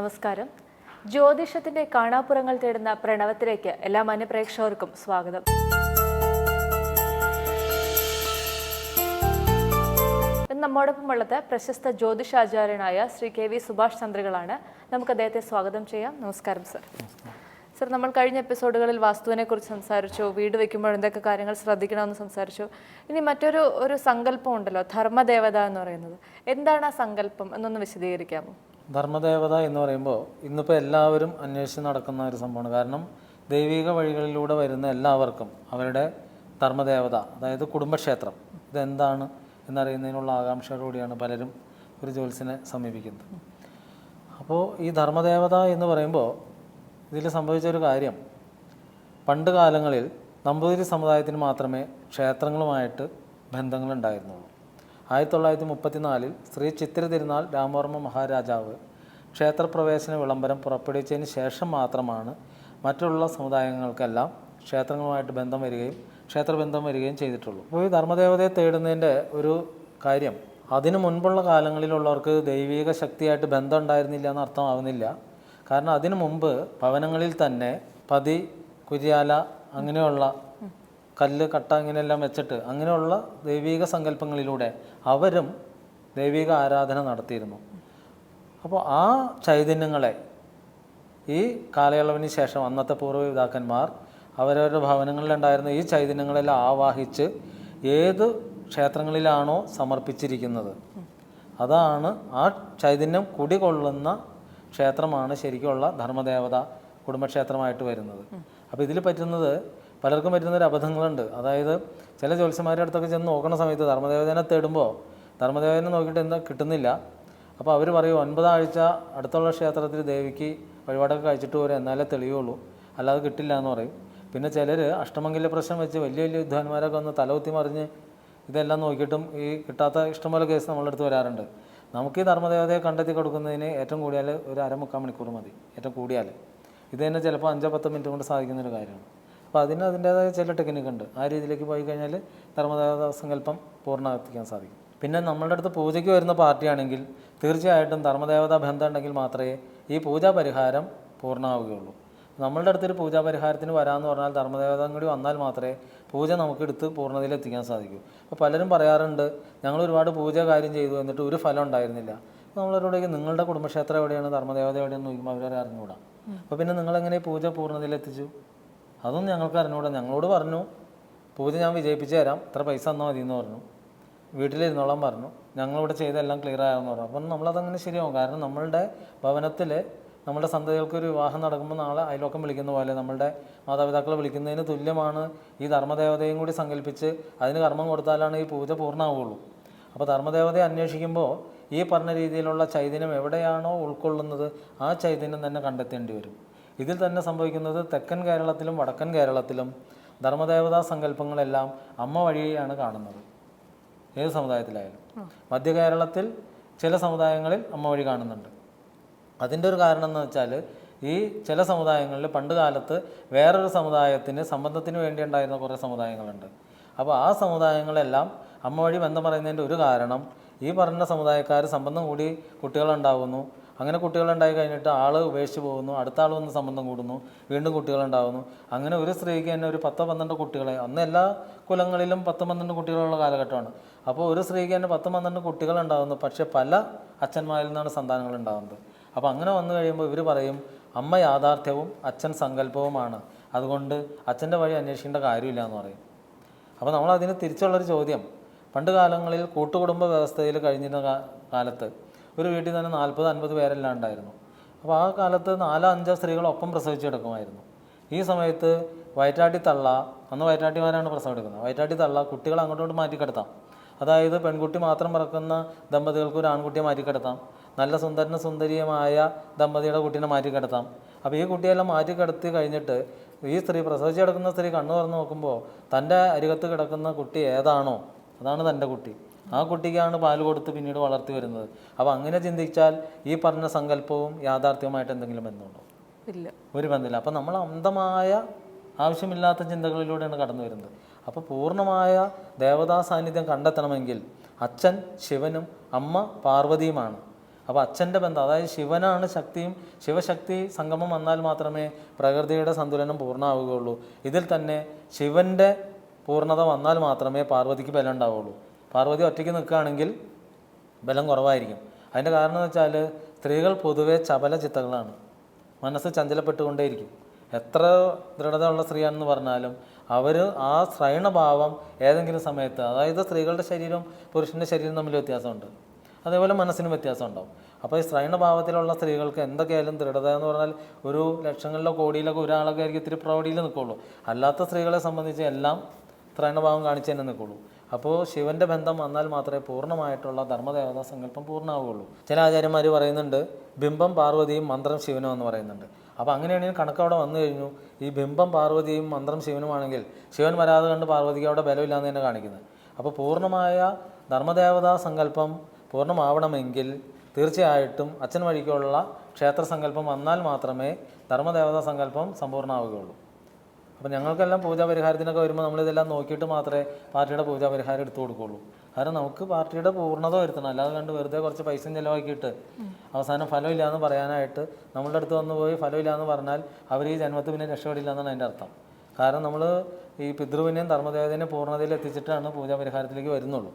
നമസ്കാരം. ജ്യോതിഷത്തിന്റെ കാണാപ്പുറങ്ങൾ തേടുന്ന പ്രണവത്തിലേക്ക് എല്ലാ മാന്യപ്രേക്ഷകർക്കും സ്വാഗതം. നമ്മോടൊപ്പം ഉള്ളത് പ്രശസ്ത ജ്യോതിഷാചാര്യനായ ശ്രീ കെ വി സുഭാഷ് ചന്ദ്രകളാണ്. നമുക്ക് അദ്ദേഹത്തെ സ്വാഗതം ചെയ്യാം. നമസ്കാരം സർ. സർ നമ്മൾ കഴിഞ്ഞ എപ്പിസോഡുകളിൽ വാസ്തുവിനെ കുറിച്ച് സംസാരിച്ചു വീട് വെക്കുമ്പോൾ എന്തൊക്കെ കാര്യങ്ങൾ ശ്രദ്ധിക്കണമെന്ന് സംസാരിച്ചു. ഇനി മറ്റൊരു ഒരു സങ്കല്പം ഉണ്ടല്ലോ ധർമ്മദേവത എന്ന് പറയുന്നത്. എന്താണ് ആ സങ്കല്പം? എന്നൊന്ന് വിശദീകരിക്കാമോ? ധർമ്മദേവത എന്ന് പറയുമ്പോൾ ഇന്നിപ്പോൾ എല്ലാവരും അന്വേഷിച്ച് നടക്കുന്ന ഒരു സംഭവമാണ്. കാരണം ദൈവിക വഴികളിലൂടെ വരുന്ന എല്ലാവർക്കും അവരുടെ ധർമ്മദേവത അതായത് കുടുംബക്ഷേത്രം ഇതെന്താണ് എന്നറിയുന്നതിനുള്ള ആകാംക്ഷയോടുകൂടിയാണ് പലരും ഒരു ജ്യോത്സ്യനെ സമീപിക്കുന്നത്. അപ്പോൾ ഈ ധർമ്മദേവത എന്ന് പറയുമ്പോൾ ഇതിൽ സംഭവിച്ച ഒരു കാര്യം. പണ്ട് കാലങ്ങളിൽ നമ്പൂതിരി സമുദായത്തിന് മാത്രമേ ക്ഷേത്രങ്ങളുമായിട്ട് ബന്ധങ്ങളുണ്ടായിരുന്നുള്ളൂ. ആയിരത്തി തൊള്ളായിരത്തി മുപ്പത്തിനാലിൽ ശ്രീ ചിത്തിര തിരുനാൾ രാമവർമ്മ മഹാരാജാവ് ക്ഷേത്രപ്രവേശന വിളംബരം പുറപ്പെടുവിച്ചതിന് ശേഷം മാത്രമാണ് മറ്റുള്ള സമുദായങ്ങൾക്കെല്ലാം ക്ഷേത്രങ്ങളുമായിട്ട് ബന്ധം വരികയും ക്ഷേത്രബന്ധം വരികയും ചെയ്തിട്ടുള്ളൂ. അപ്പോൾ ഈ ധർമ്മദേവതയെ തേടുന്നതിന്റെ ഒരു കാര്യം അതിനു മുൻപുള്ള കാലങ്ങളിലുള്ളവർക്ക് ദൈവിക ശക്തിയായിട്ട് ബന്ധം ഉണ്ടായിരുന്നില്ല എന്ന് അർത്ഥമാവുന്നില്ല. കാരണം അതിനു മുമ്പ് ഭവനങ്ങളിൽ തന്നെ പതി കുരിയാല അങ്ങനെയുള്ള കല്ല് കട്ട ഇങ്ങനെയെല്ലാം വെച്ചിട്ട് അങ്ങനെയുള്ള ദൈവിക സങ്കല്പങ്ങളിലൂടെ അവരും ദൈവിക ആരാധന നടത്തിയിരുന്നു. അപ്പോൾ ആ ചൈതന്യങ്ങളെ ഈ കാലയളവിന് ശേഷം അന്നത്തെ പൂർവപിതാക്കന്മാർ അവരവരുടെ ഭവനങ്ങളിലുണ്ടായിരുന്ന ഈ ചൈതന്യങ്ങളെല്ലാം ആവാഹിച്ച് ഏത് ക്ഷേത്രങ്ങളിലാണോ സമർപ്പിച്ചിരിക്കുന്നത്. അതാണ് ആ ചൈതന്യം കുടികൊള്ളുന്ന ക്ഷേത്രമാണ് ശരിക്കുള്ള ധർമ്മദേവത കുടുംബക്ഷേത്രമായിട്ട് വരുന്നത്. അപ്പോൾ ഇതിൽ പറ്റുന്നത് പലർക്കും പറ്റുന്നൊരു അബദ്ധങ്ങളുണ്ട്. അതായത് ചില ജ്യോത്സ്യന്മാരുടെ അടുത്തൊക്കെ ചെന്ന് നോക്കുന്ന സമയത്ത് ധർമ്മദേവതനെ തേടുമ്പോൾ ധർമ്മദേവനെ നോക്കിയിട്ട് എന്താ കിട്ടുന്നില്ല. അപ്പോൾ അവർ പറയും ഒൻപതാഴ്ച അടുത്തുള്ള ക്ഷേത്രത്തിൽ ദേവിക്ക് വഴിപാടൊക്കെ കഴിച്ചിട്ട് പോരും എന്നാലേ തെളിയുള്ളൂ. അല്ലാതെ കിട്ടില്ല എന്ന് പറയും. പിന്നെ ചിലർ അഷ്ടമംഗല്യ പ്രശ്നം വെച്ച് വലിയ വലിയ വിദ്വാൻമാരൊക്കെ ഒന്ന് തലകുത്തി മറിഞ്ഞ് ഇതെല്ലാം നോക്കിയിട്ടും ഈ കിട്ടാത്ത ഇഷ്ടംപോലെ കേസ് നമ്മളുടെ അടുത്ത് വരാറുണ്ട്. നമുക്ക് ഈ ധർമ്മദേവതയെ കണ്ടെത്തി കൊടുക്കുന്നതിന് ഏറ്റവും കൂടിയാൽ ഒരു അരമുക്കാൽ മണിക്കൂർ മതി. ഏറ്റവും കൂടിയാൽ ഇത് തന്നെ ചിലപ്പോൾ അഞ്ചോ പത്തോ മിനിറ്റ് കൊണ്ട് സാധിക്കുന്നൊരു കാര്യമാണ്. അപ്പോൾ അതിന് അതിന്റേതായ ചില ടെക്നിക്ക് ഉണ്ട്. ആ രീതിയിലേക്ക് പോയി കഴിഞ്ഞാൽ ധർമ്മദേവത സങ്കല്പം പൂർണമാക്കിക്കാൻ സാധിക്കും. പിന്നെ നമ്മളുടെ അടുത്ത് പൂജയ്ക്ക് വരുന്ന പാർട്ടിയാണെങ്കിൽ തീർച്ചയായിട്ടും ധർമ്മദേവതാ ബന്ധം ഉണ്ടെങ്കിൽ മാത്രമേ ഈ പൂജാ പരിഹാരം പൂർണമാവുകയുള്ളൂ നമ്മളുടെ അടുത്തൊരു പൂജാ പരിഹാരത്തിന് വരാമെന്ന് പറഞ്ഞാൽ ധർമ്മദേവതം കൂടി വന്നാൽ മാത്രമേ പൂജ നമുക്ക് എടുത്ത് പൂർണതയിൽ എത്തിക്കാൻ സാധിക്കൂ. അപ്പോൾ പലരും പറയാറുണ്ട് ഞങ്ങൾ ഒരുപാട് പൂജ കാര്യം ചെയ്തു എന്നിട്ട് ഒരു ഫലം ഉണ്ടായിരുന്നില്ല. അപ്പോൾ നമ്മളവരോടേക്ക് നിങ്ങളുടെ കുടുംബക്ഷേത്രം എവിടെയാണ്? ധർമ്മദേവത എവിടെയാണെന്ന് നോക്കുമ്പോൾ അവരവരെ അറിഞ്ഞുകൂടാ. അപ്പോൾ പിന്നെ നിങ്ങളെങ്ങനെ പൂജ പൂർണതയിൽ എത്തിച്ചു? അതൊന്നും ഞങ്ങൾക്ക് അറിഞ്ഞുകൂടാ ഞങ്ങളോട് പറഞ്ഞു പൂജ ഞാൻ വിജയിപ്പിച്ച് തരാം. ഇത്ര പൈസ തന്നാൽ മതി എന്ന് പറഞ്ഞു. വീട്ടിലിരുന്നോളാൻ പറഞ്ഞു. ഞങ്ങളിവിടെ ചെയ്തെല്ലാം ക്ലിയർ ആയെന്ന് പറഞ്ഞു. അപ്പം നമ്മളതങ്ങനെ ശരിയാവും. കാരണം നമ്മളുടെ ഭവനത്തിൽ നമ്മുടെ സന്തതികൾക്ക് ഒരു വിവാഹം നടക്കുമ്പോൾ നാളെ അയലോക്കം വിളിക്കുന്ന പോലെ നമ്മളുടെ മാതാപിതാക്കളെ വിളിക്കുന്നതിന് തുല്യമാണ് ഈ ധർമ്മദേവതയും കൂടി സങ്കല്പിച്ച് അതിന് കർമ്മം കൊടുത്താലാണ് ഈ പൂജ പൂർണമാവുള്ളൂ. അപ്പോൾ ധർമ്മദേവതയെ അന്വേഷിക്കുമ്പോൾ ഈ പറഞ്ഞ രീതിയിലുള്ള ചൈതന്യം എവിടെയാണോ ഉൾക്കൊള്ളുന്നത് ആ ചൈതന്യം തന്നെ കണ്ടെത്തേണ്ടി വരും. ഇതിൽ തന്നെ സംഭവിക്കുന്നത് തെക്കൻ കേരളത്തിലും വടക്കൻ കേരളത്തിലും ധർമ്മദേവതാ സങ്കല്പങ്ങളെല്ലാം അമ്മ വഴിയാണ് കാണുന്നത്. ഏത് സമുദായത്തിലായാലും. മധ്യ കേരളത്തിൽ ചില സമുദായങ്ങളിൽ അമ്മ വഴി കാണുന്നുണ്ട്. അതിന്റെ ഒരു കാരണം എന്ന് വെച്ചാൽ ഈ ചില സമുദായങ്ങളിൽ പണ്ട് കാലത്ത് വേറൊരു സമുദായത്തിന് സംബന്ധത്തിന് വേണ്ടി ഉണ്ടായിരുന്ന കുറേ സമുദായങ്ങളുണ്ട്. അപ്പോൾ ആ സമുദായങ്ങളെല്ലാം അമ്മ വഴി ബന്ധം പറയുന്നതിന്റെ ഒരു കാരണം ഈ പറഞ്ഞ സമുദായക്കാർ സംബന്ധം കൂടി കുട്ടികളുണ്ടാവുന്നു. അങ്ങനെ കുട്ടികളുണ്ടായി കഴിഞ്ഞിട്ട് ആൾ ഉപേക്ഷിച്ച് പോകുന്നു അടുത്ത ആൾ വന്ന് സംബന്ധം കൂടുന്നു വീണ്ടും കുട്ടികളുണ്ടാകുന്നു അങ്ങനെ ഒരു സ്ത്രീക്ക് തന്നെ ഒരു പത്തോ പന്ത്രണ്ട് കുട്ടികളെ അന്ന് എല്ലാ കുലങ്ങളിലും പത്ത് പന്ത്രണ്ട് കുട്ടികളുള്ള കാലഘട്ടമാണ്. അപ്പോൾ ഒരു സ്ത്രീക്ക് തന്നെ പത്ത് പന്ത്രണ്ട് കുട്ടികളുണ്ടാകുന്നു പക്ഷേ പല അച്ഛന്മാരിൽ നിന്നാണ് സന്താനങ്ങൾ ഉണ്ടാകുന്നത് അപ്പോൾ അങ്ങനെ വന്നു കഴിയുമ്പോൾ ഇവർ പറയും അമ്മ യാഥാർത്ഥ്യവും അച്ഛൻ സങ്കല്പവുമാണ്. അതുകൊണ്ട് അച്ഛന്റെ വഴി അന്വേഷിക്കേണ്ട കാര്യമില്ല എന്ന് പറയും. അപ്പോൾ നമ്മൾ അതിന് തിരിച്ചുള്ളൊരു ചോദ്യം. പണ്ട് കാലങ്ങളിൽ കൂട്ടുകുടുംബ വ്യവസ്ഥയിൽ കഴിഞ്ഞിരുന്ന കാലത്ത് ഒരു വീട്ടിൽ തന്നെ നാൽപ്പത് അൻപത് പേരെല്ലാം ഉണ്ടായിരുന്നു. അപ്പോൾ ആ കാലത്ത് നാലോ അഞ്ചോ സ്ത്രീകൾ ഒപ്പം പ്രസവിച്ചെടുക്കുമായിരുന്നു ഈ സമയത്ത് വയറ്റാട്ടി തള്ള അന്ന് വയറ്റാട്ടിമാരാണ് പ്രസവം എടുക്കുന്നത്. വയറ്റാട്ടി തള്ള കുട്ടികളെ അങ്ങോട്ടും ഇങ്ങോട്ടും മാറ്റിക്കിടത്താം. അതായത് പെൺകുട്ടി മാത്രം പിറക്കുന്ന ദമ്പതികൾക്ക് ഒരു ആൺകുട്ടിയെ മാറ്റിക്കിടത്താം. നല്ല സുന്ദരന സുന്ദരിയുമായ ദമ്പതിയുടെ കുട്ടീനെ മാറ്റിക്കിടത്താം. അപ്പോൾ ഈ കുട്ടിയെല്ലാം മാറ്റിക്കിടത്തി കഴിഞ്ഞിട്ട് ഈ സ്ത്രീ പ്രസവിച്ചെടുക്കുന്ന സ്ത്രീ കണ്ണു തുറന്ന് നോക്കുമ്പോൾ തന്റെ അരികത്ത് കിടക്കുന്ന കുട്ടി ഏതാണോ? അതാണ് തന്റെ കുട്ടി. ആ കുട്ടിക്കാണ് പാൽ കൊടുത്ത് പിന്നീട് വളർത്തി വരുന്നത്. അപ്പോൾ അങ്ങനെ ചിന്തിച്ചാൽ ഈ പറഞ്ഞ സങ്കല്പവും യാഥാർത്ഥ്യവുമായിട്ട് എന്തെങ്കിലും ബന്ധമുണ്ടോ? ഇല്ല. ഒരു ബന്ധമില്ല. അപ്പോൾ നമ്മൾ അന്ധമായ ആവശ്യമില്ലാത്ത ചിന്തകളിലൂടെയാണ് കടന്നു വരുന്നത്. അപ്പോൾ പൂർണമായ ദേവതാ സാന്നിധ്യം കണ്ടെത്തണമെങ്കിൽ അച്ഛൻ ശിവനും അമ്മ പാർവതിയുമാണ്. അപ്പോൾ അച്ഛന്റെ ബന്ധം അതായത് ശിവനാണ് ശക്തിയും ശിവശക്തി സംഗമം വന്നാൽ മാത്രമേ പ്രകൃതിയുടെ സന്തുലനം പൂർണമാവുകയുള്ളൂ. ഇതിൽ തന്നെ ശിവന്റെ പൂർണത വന്നാൽ മാത്രമേ പാർവതിക്ക് ബലം ഉണ്ടാവുള്ളൂ പാർവതി ഒറ്റയ്ക്ക് നിൽക്കുകയാണെങ്കിൽ ബലം കുറവായിരിക്കും. അതിന്റെ കാരണം എന്ന് വെച്ചാൽ സ്ത്രീകൾ പൊതുവേ ചപല ചിത്തകളാണ് മനസ്സ് ചഞ്ചലപ്പെട്ടുകൊണ്ടേയിരിക്കും. എത്ര ദൃഢതയുള്ള സ്ത്രീയാണെന്ന് പറഞ്ഞാലും അവർ ആ ശ്രൈണഭാവം ഏതെങ്കിലും സമയത്ത് അതായത് സ്ത്രീകളുടെ ശരീരവും പുരുഷന്റെ ശരീരവും തമ്മിൽ വ്യത്യാസമുണ്ട്. അതേപോലെ മനസ്സിനും വ്യത്യാസം ഉണ്ടാവും അപ്പോൾ ഈ ശ്രൈണഭാവത്തിലുള്ള സ്ത്രീകൾക്ക് എന്തൊക്കെയായാലും ദൃഢത എന്ന് പറഞ്ഞാൽ ഒരു ലക്ഷങ്ങളിലോ കോടിയിലൊക്കെ ഒരാളൊക്കെ ആയിരിക്കും ഇത്തിരി പ്രൗഢിയിൽ നിൽക്കുള്ളൂ. അല്ലാത്ത സ്ത്രീകളെ സംബന്ധിച്ച് എല്ലാം ശ്രൈണഭാവം കാണിച്ച് തന്നെ നിൽക്കുള്ളൂ. അപ്പോൾ ശിവന്റെ ബന്ധം വന്നാൽ മാത്രമേ പൂർണമായിട്ടുള്ള ധർമ്മദേവതാ സങ്കല്പം പൂർണമാവുകയുള്ളൂ ചില ആചാര്യന്മാർ പറയുന്നുണ്ട് ബിംബം പാർവതിയും മന്ത്രം ശിവനും എന്ന് പറയുന്നുണ്ട്. അപ്പോൾ അങ്ങനെയാണെങ്കിൽ കണക്ക് അവിടെ വന്നു കഴിഞ്ഞു. ഈ ബിംബം പാർവതിയും മന്ത്രം ശിവനുമാണെങ്കിൽ ശിവൻ വരാതെ കണ്ട് പാർവതിക്ക് അവിടെ ബലമില്ലാന്ന് തന്നെ കാണിക്കുന്നത്. അപ്പോൾ പൂർണമായ ധർമ്മദേവതാ സങ്കല്പം പൂർണമാവണമെങ്കിൽ തീർച്ചയായിട്ടും അച്ഛൻ വഴിക്കുള്ള ക്ഷേത്ര സങ്കല്പം വന്നാൽ മാത്രമേ ധർമ്മദേവതാ സങ്കല്പം സമ്പൂർണമാവുകയുള്ളൂ അപ്പോൾ ഞങ്ങൾക്കെല്ലാം പൂജാ പരിഹാരത്തിനൊക്കെ വരുമ്പോൾ നമ്മളിതെല്ലാം നോക്കിയിട്ട് മാത്രമേ പാർട്ടിയുടെ പൂജാ പരിഹാരം എടുത്തു കൊടുക്കുകയുള്ളൂ കാരണം നമുക്ക് പാർട്ടിയുടെ പൂർണത വരുത്തണം. അല്ലാതെ കണ്ട് വെറുതെ കുറച്ച് പൈസ ചിലവാക്കിയിട്ട് അവസാനം ഫലമില്ല എന്ന് പറയാനായിട്ട് നമ്മളുടെ അടുത്ത് വന്ന് പോയി ഫലമില്ല എന്ന് പറഞ്ഞാൽ അവർ ഈ ജന്മത്തിൽ പിന്നെ രക്ഷപ്പെടില്ല എന്നാണ് അതിന്റെ അർത്ഥം. കാരണം നമ്മൾ ഈ പിതൃവിനെയും ധർമ്മദേവതേനെ പൂർണതയിൽ എത്തിച്ചിട്ടാണ് പൂജാ പരിഹാരത്തിലേക്ക് വരുന്നുള്ളൂ.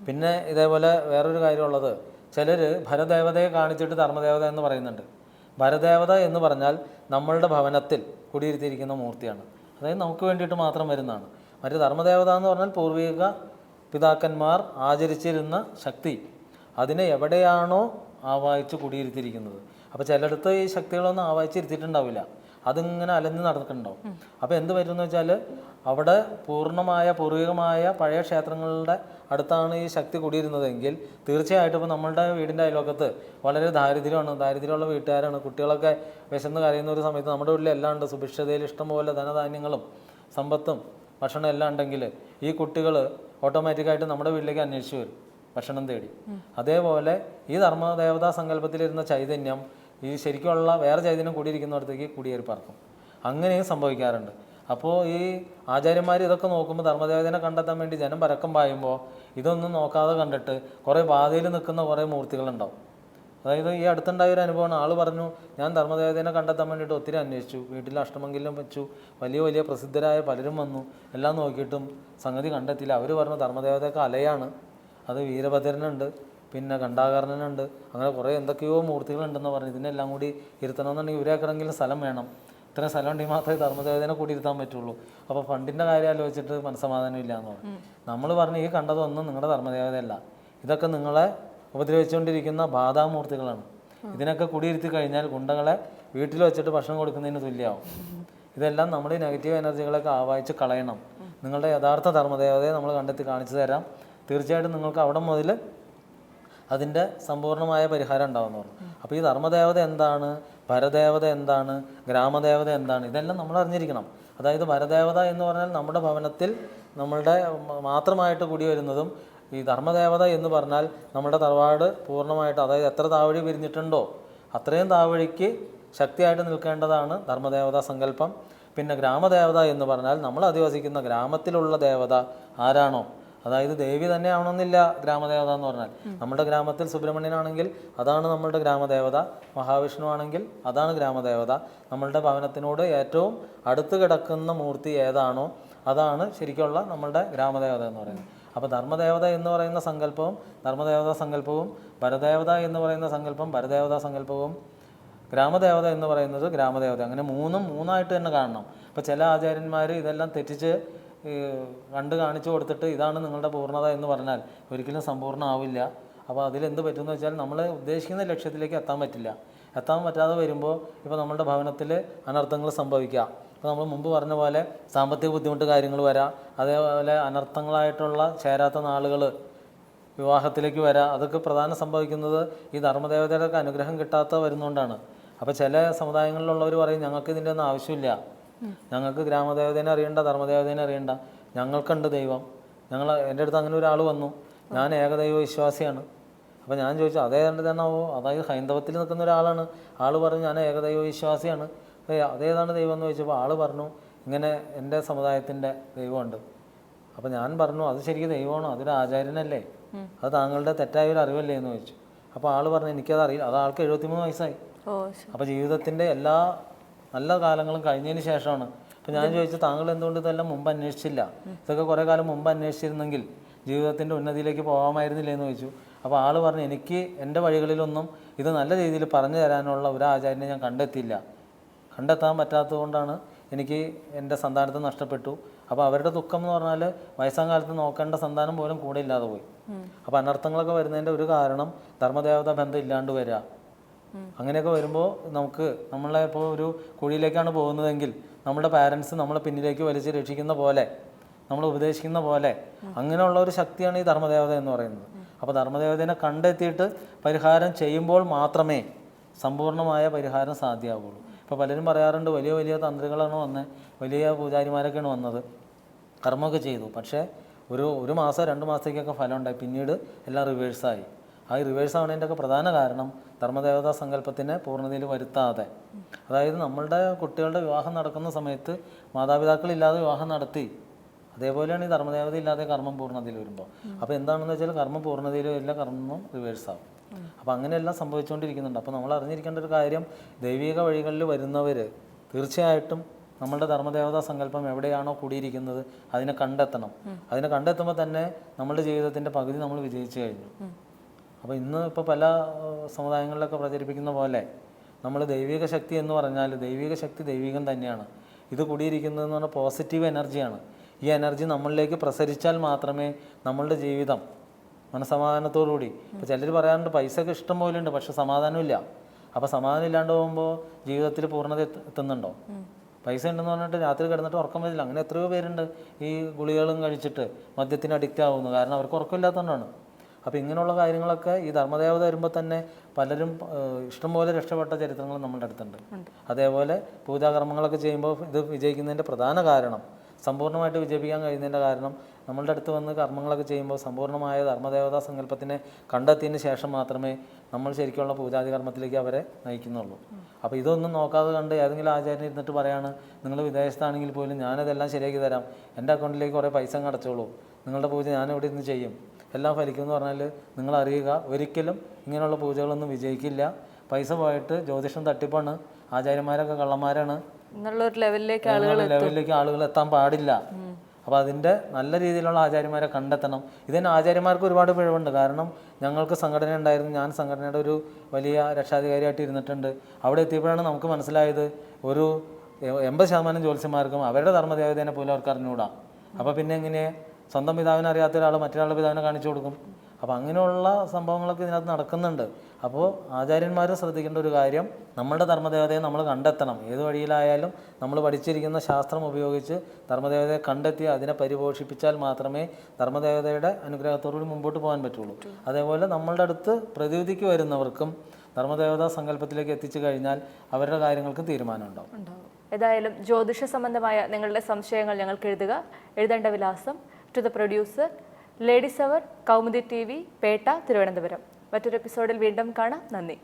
പിന്നെ ഇതേപോലെ വേറൊരു കാര്യമുള്ളത്. ചിലർ ഭരദേവതയെ കാണിച്ചിട്ട് ധർമ്മദേവത എന്ന് പറയുന്നുണ്ട്. ഭരദേവത എന്ന് പറഞ്ഞാൽ നമ്മളുടെ ഭവനത്തിൽ കുടിയിരുത്തിയിരിക്കുന്ന മൂർത്തിയാണ്. അതായത് നമുക്ക് വേണ്ടിയിട്ട് മാത്രം വരുന്നതാണ്. മറ്റു ധർമ്മദേവത എന്ന് പറഞ്ഞാൽ പൂർവിക പിതാക്കന്മാർ ആചരിച്ചിരുന്ന ശക്തി. അതിനെ എവിടെയാണോ ആവാഹിച്ച് കുടിയിരുത്തിയിരിക്കുന്നത്. അപ്പോൾ ചിലയിടത്ത് ഈ ശക്തികളൊന്നും ആവാഹിച്ചിരുത്തിയിട്ടുണ്ടാവില്ല. അതിങ്ങനെ അലഞ്ഞ് നടക്കുന്നുണ്ടാവും അപ്പോൾ എന്ത് വരുമെന്ന് വെച്ചാൽ അവിടെ പൂർണമായ പൂർവികമായ പഴയ ക്ഷേത്രങ്ങളുടെ അടുത്താണ് ഈ ശക്തി കൂടിയിരുന്നതെങ്കിൽ തീർച്ചയായിട്ടും ഇപ്പോൾ നമ്മളുടെ വീടിന്റെ അയൽവക്കത്ത് വളരെ ദാരിദ്ര്യമാണ്. ദാരിദ്ര്യമുള്ള വീട്ടുകാരാണ്. കുട്ടികളൊക്കെ വിശന്ന് കരയുന്ന ഒരു സമയത്ത് നമ്മുടെ വീട്ടിൽ എല്ലാം ഉണ്ട്. സുഭിക്ഷതയിൽ ഇഷ്ടംപോലെ ധനധാന്യങ്ങളും സമ്പത്തും ഭക്ഷണം എല്ലാം ഉണ്ടെങ്കിൽ ഈ കുട്ടികൾ ഓട്ടോമാറ്റിക്കായിട്ട് നമ്മുടെ വീട്ടിലേക്ക് അന്വേഷിച്ച് വരും. ഭക്ഷണം തേടി. അതേപോലെ ഈ ധർമ്മദേവതാ സങ്കല്പത്തിലിരുന്ന ചൈതന്യം ഈ ശരിക്കുള്ള വേറെ ചൈതന്യം കൂടിയിരിക്കുന്നിടത്തേക്ക് കുടിയേറി പറക്കും അങ്ങനെയും സംഭവിക്കാറുണ്ട്. അപ്പോൾ ഈ ആചാര്യന്മാർ ഇതൊക്കെ നോക്കുമ്പോൾ ധർമ്മദേവതനെ കണ്ടെത്താൻ വേണ്ടി ജനം പരക്കം പായുമ്പോൾ ഇതൊന്നും നോക്കാതെ കണ്ടിട്ട് കുറേ ബാധയിൽ നിൽക്കുന്ന കുറേ മൂർത്തികളുണ്ടാവും. അതായത് ഈ അടുത്തുണ്ടായ ഒരു അനുഭവമാണ്. ആൾ പറഞ്ഞു ഞാൻ ധർമ്മദേവതനെ കണ്ടെത്താൻ വേണ്ടിയിട്ട് ഒത്തിരി അന്വേഷിച്ചു. വീട്ടിൽ അഷ്ടമംഗലം വെച്ചു. വലിയ വലിയ പ്രസിദ്ധരായ പലരും വന്നു. എല്ലാം നോക്കിയിട്ടും സംഗതി കണ്ടെത്തിയില്ല. അവർ പറഞ്ഞു ധർമ്മദേവതയൊക്കെ അലയാണ്. അത് വീരഭദ്രനുണ്ട്. പിന്നെ ഘണ്ടാകർണനുണ്ട് അങ്ങനെ കുറേ എന്തൊക്കെയോ മൂർത്തികളുണ്ടെന്ന് പറഞ്ഞു. ഇതിനെല്ലാം കൂടി ഇരുത്തണമെന്നുണ്ടെങ്കിൽ ഇവരേക്കറെങ്കിലും സ്ഥലം വേണം. ഇത്ര സ്ഥലം ഉണ്ടെങ്കിൽ മാത്രമേ ധർമ്മദേവതനെ കൂടി ഇരുത്താൻ പറ്റുള്ളൂ. അപ്പോൾ ഫണ്ടിന്റെ കാര്യം ആലോചിച്ചിട്ട് മനസ്സമാധാനം ഇല്ല എന്ന് പറഞ്ഞു. നമ്മൾ പറഞ്ഞു ഈ കണ്ടതൊന്നും നിങ്ങളുടെ ധർമ്മദേവതയല്ല. ഇതൊക്കെ നിങ്ങളെ ഉപദ്രവിച്ചുകൊണ്ടിരിക്കുന്ന ബാധാമൂർത്തികളാണ്. ഇതിനൊക്കെ കുടിയിരുത്തി കഴിഞ്ഞാൽ ഗുണ്ടകളെ വീട്ടിൽ വെച്ചിട്ട് ഭക്ഷണം കൊടുക്കുന്നതിന് തുല്യമാവും ഇതെല്ലാം നമ്മൾ നെഗറ്റീവ് എനർജികളൊക്കെ ആവാഹിച്ച് കളയണം. നിങ്ങളുടെ യഥാർത്ഥ ധർമ്മദേവതയെ നമ്മൾ കണ്ടെത്തി കാണിച്ചു തരാം. തീർച്ചയായിട്ടും നിങ്ങൾക്ക് അവിടെ മുതൽ അതിന്റെ സമ്പൂർണമായ പരിഹാരം ഉണ്ടാവുമെന്ന് പറഞ്ഞു. അപ്പോൾ ഈ ധർമ്മദേവത എന്താണ്? പരദേവത എന്താണ്? ഗ്രാമദേവത എന്താണ്? ഇതെല്ലാം നമ്മൾ അറിഞ്ഞിരിക്കണം. അതായത് പരദേവത എന്ന് പറഞ്ഞാൽ നമ്മുടെ ഭവനത്തിൽ നമ്മളുടെ മാത്രമായിട്ട് കൂടി വരുന്നതും ഈ ധർമ്മദേവത എന്ന് പറഞ്ഞാൽ നമ്മുടെ തറവാട് പൂർണമായിട്ട് അതായത് എത്ര താവഴി പിരിഞ്ഞിട്ടുണ്ടോ അത്രയും താവഴിക്ക് ശക്തിയായിട്ട് നിൽക്കേണ്ടതാണ് ധർമ്മദേവതാ സങ്കല്പം. പിന്നെ ഗ്രാമദേവത എന്ന് പറഞ്ഞാൽ നമ്മൾ അധിവസിക്കുന്ന ഗ്രാമത്തിലുള്ള ദേവത ആരാണോ? അതായത് ദേവി തന്നെ ആവണമെന്നില്ല ഗ്രാമദേവത എന്ന് പറഞ്ഞാൽ. നമ്മുടെ ഗ്രാമത്തിൽ സുബ്രഹ്മണ്യനാണെങ്കിൽ അതാണ് നമ്മളുടെ ഗ്രാമദേവത മഹാവിഷ്ണു ആണെങ്കിൽ അതാണ് ഗ്രാമദേവത. നമ്മളുടെ ഭവനത്തിനോട് ഏറ്റവും അടുത്ത് കിടക്കുന്ന മൂർത്തി ഏതാണോ അതാണ് ശരിക്കുള്ള നമ്മളുടെ ഗ്രാമദേവത എന്ന് പറയുന്നത്. അപ്പോൾ ധർമ്മദേവത എന്ന് പറയുന്ന സങ്കല്പവും ധർമ്മദേവതാ സങ്കല്പവും ഭരദേവത എന്ന് പറയുന്ന സങ്കല്പം ഭരദേവതാ സങ്കല്പവും ഗ്രാമദേവത എന്ന് പറയുന്നത് ഗ്രാമദേവത. അങ്ങനെ മൂന്നും മൂന്നായിട്ട് തന്നെ കാണണം. അപ്പോൾ ചില ആചാര്യന്മാർ ഇതെല്ലാം തെറ്റിച്ച് കണ്ട് കാണിച്ചു കൊടുത്തിട്ട് ഇതാണ് നിങ്ങളുടെ പൂർണത എന്ന് പറഞ്ഞാൽ ഒരിക്കലും സമ്പൂർണ ആവില്ല അപ്പോൾ അതിലെന്ത് പറ്റുമെന്ന് വെച്ചാൽ നമ്മൾ ഉദ്ദേശിക്കുന്ന ലക്ഷ്യത്തിലേക്ക് എത്താൻ പറ്റില്ല. എത്താൻ പറ്റാതെ വരുമ്പോൾ ഇപ്പോൾ നമ്മുടെ ഭവനത്തിൽ അനർത്ഥങ്ങൾ സംഭവിക്കാം. ഇപ്പോൾ നമ്മൾ മുമ്പ് പറഞ്ഞ പോലെ സാമ്പത്തിക ബുദ്ധിമുട്ട് കാര്യങ്ങൾ വരാം. അതേപോലെ അനർത്ഥങ്ങളായിട്ടുള്ള ചേരാത്ത നാളുകൾ വിവാഹത്തിലേക്ക് വരാം. അതൊക്കെ പ്രധാനം സംഭവിക്കുന്നത് ഈ ധർമ്മദേവതയുടെ അനുഗ്രഹം കിട്ടാത്ത വരുന്നതുകൊണ്ടാണ് അപ്പോൾ ചില സമുദായങ്ങളിലുള്ളവർ പറയും ഞങ്ങൾക്ക് ഇതിന്റെ ഒന്നും ആവശ്യമില്ല. ഞങ്ങൾക്ക് ഗ്രാമദേവതേനെ അറിയണ്ട ധർമ്മദേവതേനെ അറിയണ്ട. ഞങ്ങൾക്കുണ്ട് ദൈവം. ഞങ്ങൾ എന്റെ അടുത്ത് അങ്ങനെ ഒരാൾ വന്നു. ഞാൻ ഏകദൈവ വിശ്വാസിയാണ്. അപ്പോൾ ഞാൻ ചോദിച്ചു അതേ തന്നെയാണോ അതായത് ഹൈന്ദവത്തിൽ നിൽക്കുന്ന ഒരാളാണ്. ആൾ പറഞ്ഞു ഞാൻ ഏകദൈവ വിശ്വാസിയാണ്. അപ്പോൾ അതേതാണ് ദൈവം? എന്ന് ചോദിച്ചപ്പോൾ ആൾ പറഞ്ഞു ഇങ്ങനെ എന്റെ സമുദായത്തിന്റെ ദൈവമുണ്ട്. അപ്പോൾ ഞാൻ പറഞ്ഞു അത് ശരിക്കും ദൈവമാണോ. അതൊരു ആചാര്യനല്ലേ. അത് താങ്കളുടെ തെറ്റായ ഒരു അറിവല്ലേ? എന്ന് ചോദിച്ചു. അപ്പോൾ ആൾ പറഞ്ഞു എനിക്കത് അറിയില്ല. അത് ആൾക്ക് എഴുപത്തിമൂന്ന് വയസ്സായി. അപ്പോൾ ജീവിതത്തിന്റെ എല്ലാ നല്ല കാലങ്ങളും കഴിഞ്ഞതിന് ശേഷമാണ്. അപ്പം ഞാൻ ചോദിച്ചു താങ്കൾ എന്തുകൊണ്ട് ഇതെല്ലാം മുമ്പ് അന്വേഷിച്ചില്ല? ഇതൊക്കെ കുറേ കാലം മുമ്പ് അന്വേഷിച്ചിരുന്നെങ്കിൽ ജീവിതത്തിന്റെ ഉന്നതിയിലേക്ക് പോകാമായിരുന്നില്ല എന്ന് ചോദിച്ചു. അപ്പോൾ ആൾ പറഞ്ഞു എനിക്ക് എന്റെ വഴികളിലൊന്നും ഇത് നല്ല രീതിയിൽ പറഞ്ഞു തരാനുള്ള ഒരു ആചാര്യനെ ഞാൻ കണ്ടെത്തിയില്ല. കണ്ടെത്താൻ പറ്റാത്തത് കൊണ്ടാണ് എനിക്ക് എന്റെ സന്താനത്തെ നഷ്ടപ്പെട്ടു. അപ്പോൾ അവരുടെ ദുഃഖം എന്ന് പറഞ്ഞാൽ വയസ്സാം കാലത്ത് നോക്കേണ്ട സന്താനം പോലും കൂടെ ഇല്ലാതെ പോയി. അപ്പോൾ അനർത്ഥങ്ങളൊക്കെ വരുന്നതിന്റെ ഒരു കാരണം ധർമ്മദേവത ബന്ധം ഇല്ലാണ്ട് വരിക. അങ്ങനെയൊക്കെ വരുമ്പോൾ നമുക്ക് നമ്മളെ ഇപ്പോൾ ഒരു കുഴിയിലേക്കാണ് പോകുന്നതെങ്കിൽ നമ്മുടെ പാരൻസ് നമ്മളെ പിന്നിലേക്ക് വലിച്ച് രക്ഷിക്കുന്ന പോലെ നമ്മൾ ഉപദേശിക്കുന്ന പോലെ അങ്ങനെയുള്ള ഒരു ശക്തിയാണ് ഈ ധർമ്മദേവത എന്ന് പറയുന്നത്. അപ്പോൾ ധർമ്മദേവതനെ കണ്ടെത്തിയിട്ട് പരിഹാരം ചെയ്യുമ്പോൾ മാത്രമേ സമ്പൂർണമായ പരിഹാരം സാധ്യമാവുള്ളൂ ഇപ്പോൾ പലരും പറയാറുണ്ട് വലിയ വലിയ തന്ത്രികളാണ് വന്നത് വലിയ പൂജാരിമാരൊക്കെയാണ് വന്നത്. കർമ്മമൊക്കെ ചെയ്തു. പക്ഷേ ഒരു ഒരു മാസം രണ്ട് മാസത്തേക്കൊക്കെ ഫലം ഉണ്ടായി. പിന്നീട് എല്ലാം റിവേഴ്സായി ആ റിവേഴ്സ് ആവുന്നതിന്റെയൊക്കെ പ്രധാന കാരണം ധർമ്മദേവതാ സങ്കല്പത്തിനെ പൂർണതയിൽ വരുത്താതെ. അതായത് നമ്മളുടെ കുട്ടികളുടെ വിവാഹം നടക്കുന്ന സമയത്ത് മാതാപിതാക്കൾ ഇല്ലാതെ വിവാഹം നടത്തി. അതേപോലെയാണ് ഈ ധർമ്മദേവത ഇല്ലാതെ കർമ്മം പൂർണതയിൽ വരുമ്പോൾ അപ്പോൾ എന്താണെന്ന് വെച്ചാൽ കർമ്മം പൂർണതയിൽ വരില്ല കർമ്മം റിവേഴ്സ് ആവും. അപ്പോൾ അങ്ങനെയെല്ലാം സംഭവിച്ചുകൊണ്ടിരിക്കുന്നുണ്ട് അപ്പോൾ നമ്മൾ അറിഞ്ഞിരിക്കേണ്ട ഒരു കാര്യം ദൈവിക വഴികളിൽ വരുന്നവർ തീർച്ചയായിട്ടും നമ്മളുടെ ധർമ്മദേവതാ സങ്കല്പം എവിടെയാണോ കൂടിയിരിക്കുന്നത് അതിനെ കണ്ടെത്തണം. അതിനെ കണ്ടെത്തുമ്പോൾ തന്നെ നമ്മളുടെ ജീവിതത്തിന്റെ പകുതി നമ്മൾ വിജയിച്ചു കഴിഞ്ഞു. അപ്പോൾ ഇന്ന് ഇപ്പോൾ പല സമുദായങ്ങളിലൊക്കെ പ്രചരിപ്പിക്കുന്ന പോലെ നമ്മൾ ദൈവിക ശക്തി എന്ന് പറഞ്ഞാൽ ദൈവിക ശക്തി ദൈവികം തന്നെയാണ്. ഇത് കൂടിയിരിക്കുന്നതെന്ന് പറഞ്ഞാൽ പോസിറ്റീവ് എനർജിയാണ് ഈ എനർജി നമ്മളിലേക്ക് പ്രസരിച്ചാൽ മാത്രമേ നമ്മളുടെ ജീവിതം മനസമാധാനത്തോടുകൂടി ഇപ്പോൾ ചിലർ പറയാറുണ്ട് പൈസയൊക്കെ ഇഷ്ടം പോലെ ഉണ്ട് പക്ഷെ സമാധാനമില്ല അപ്പോൾ സമാധാനം ഇല്ലാണ്ട് പോകുമ്പോൾ ജീവിതത്തിൽ പൂർണത എത്തുന്നുണ്ടോ? പൈസ ഉണ്ടെന്ന് പറഞ്ഞിട്ട് രാത്രി കിടന്നിട്ട് ഉറക്കം വരില്ല. അങ്ങനെ എത്രയോ പേരുണ്ട് ഈ ഗുളികകളും കഴിച്ചിട്ട് മദ്യത്തിന് അഡിക്റ്റ് ആവുന്നു. കാരണം അവർക്ക് ഉറക്കമില്ലാത്തതുകൊണ്ടാണ്. അപ്പോൾ ഇങ്ങനെയുള്ള കാര്യങ്ങളൊക്കെ ഈ ധർമ്മദേവത വരുമ്പോൾ തന്നെ പലരും ഇഷ്ടംപോലെ രക്ഷപ്പെട്ട ചരിത്രങ്ങൾ നമ്മളുടെ അടുത്തുണ്ട്. അതേപോലെ പൂജാകർമ്മങ്ങളൊക്കെ ചെയ്യുമ്പോൾ ഇത് വിജയിക്കുന്നതിന്റെ പ്രധാന കാരണം സമ്പൂർണമായിട്ട് വിജയിപ്പിക്കാൻ കഴിയുന്നതിന്റെ കാരണം നമ്മളുടെ അടുത്ത് വന്ന് കർമ്മങ്ങളൊക്കെ ചെയ്യുമ്പോൾ സമ്പൂർണമായ ധർമ്മദേവതാ സങ്കല്പത്തിനെ കണ്ടെത്തിയതിന് ശേഷം മാത്രമേ നമ്മൾ ശരിക്കുള്ള പൂജാതി കർമ്മത്തിലേക്ക് അവരെ നയിക്കുന്നുള്ളൂ. അപ്പോൾ ഇതൊന്നും നോക്കാതെ കണ്ട് ഏതെങ്കിലും ആചാര്യൻ ഇരുന്നിട്ട് പറയാണ് നിങ്ങൾ വിദേശത്താണെങ്കിൽ പോലും ഞാനതെല്ലാം ശരിയാക്കി തരാം. എന്റെ അക്കൗണ്ടിലേക്ക് കുറേ പൈസ അടച്ചോളൂ. നിങ്ങളുടെ പൂജ ഞാൻ ഇവിടെ ഇരുന്ന് ചെയ്യും. എല്ലാം ഫലിക്കും എന്ന് പറഞ്ഞാൽ നിങ്ങൾ അറിയുക. ഒരിക്കലും ഇങ്ങനെയുള്ള പൂജകളൊന്നും വിജയിക്കില്ല. പൈസ പോയിട്ട് ജ്യോതിഷം തട്ടിപ്പാണ്. ആചാര്യന്മാരൊക്കെ കള്ളന്മാരാണ്. ലെവലിലേക്ക് ആളുകൾ എത്താൻ പാടില്ല. അപ്പോൾ അതിന്റെ നല്ല രീതിയിലുള്ള ആചാര്യന്മാരെ കണ്ടെത്തണം. ഇതിന് ആചാര്യന്മാർക്ക് ഒരുപാട് പിഴവുണ്ട്. കാരണം ഞങ്ങൾക്ക് സംഘടന ഉണ്ടായിരുന്നു. ഞാൻ സംഘടനയുടെ ഒരു വലിയ രക്ഷാധികാരിയായിട്ട് ഇരുന്നിട്ടുണ്ട്. അവിടെ എത്തിയപ്പോഴാണ് നമുക്ക് മനസ്സിലായത് ഒരു എൺപത് ശതമാനം ജ്യോത്സ്യന്മാർക്കും അവരുടെ ധർമ്മദേവതേനെ പോലും അവർക്ക് അറിഞ്ഞുകൂടാ. അപ്പോൾ പിന്നെ എങ്ങനെ സ്വന്തം പിതാവിനെ അറിയാത്ത ഒരാൾ മറ്റൊരാളുടെ പിതാവിനെ കാണിച്ചു കൊടുക്കും? അപ്പോൾ അങ്ങനെയുള്ള സംഭവങ്ങളൊക്കെ ഇതിനകത്ത് നടക്കുന്നുണ്ട്. അപ്പോൾ ആചാര്യന്മാർ ശ്രദ്ധിക്കേണ്ട ഒരു കാര്യം നമ്മളുടെ ധർമ്മദേവതയെ നമ്മൾ കണ്ടെത്തണം. ഏത് വഴിയിലായാലും നമ്മൾ പഠിച്ചിരിക്കുന്ന ശാസ്ത്രം ഉപയോഗിച്ച് ധർമ്മദേവതയെ കണ്ടെത്തി അതിനെ പരിപോഷിപ്പിച്ചാൽ മാത്രമേ ധർമ്മദേവതയുടെ അനുഗ്രഹത്തോടുകൂടി മുമ്പോട്ട് പോകാൻ പറ്റുള്ളൂ. അതേപോലെ നമ്മളുടെ അടുത്ത് പ്രതിവിധിക്ക് വരുന്നവർക്കും ധർമ്മദേവതാ സങ്കല്പത്തിലേക്ക് എത്തിച്ചു കഴിഞ്ഞാൽ അവരുടെ കാര്യങ്ങൾക്ക് തീരുമാനം ഉണ്ടാവും. ഉണ്ടാവും. ഏതായാലും ജ്യോതിഷ സംബന്ധമായ നിങ്ങളുടെ സംശയങ്ങൾ ഞങ്ങൾക്ക് എഴുതുക. എഴുതേണ്ട വിലാസം to the producer ladies hour Kaumudi T V Pettah Thiruvananthapuram. മറ്റൊരു എപ്പിസോഡിൽ വീണ്ടും കാണാം. നന്ദി.